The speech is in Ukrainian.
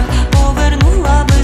я повернула би.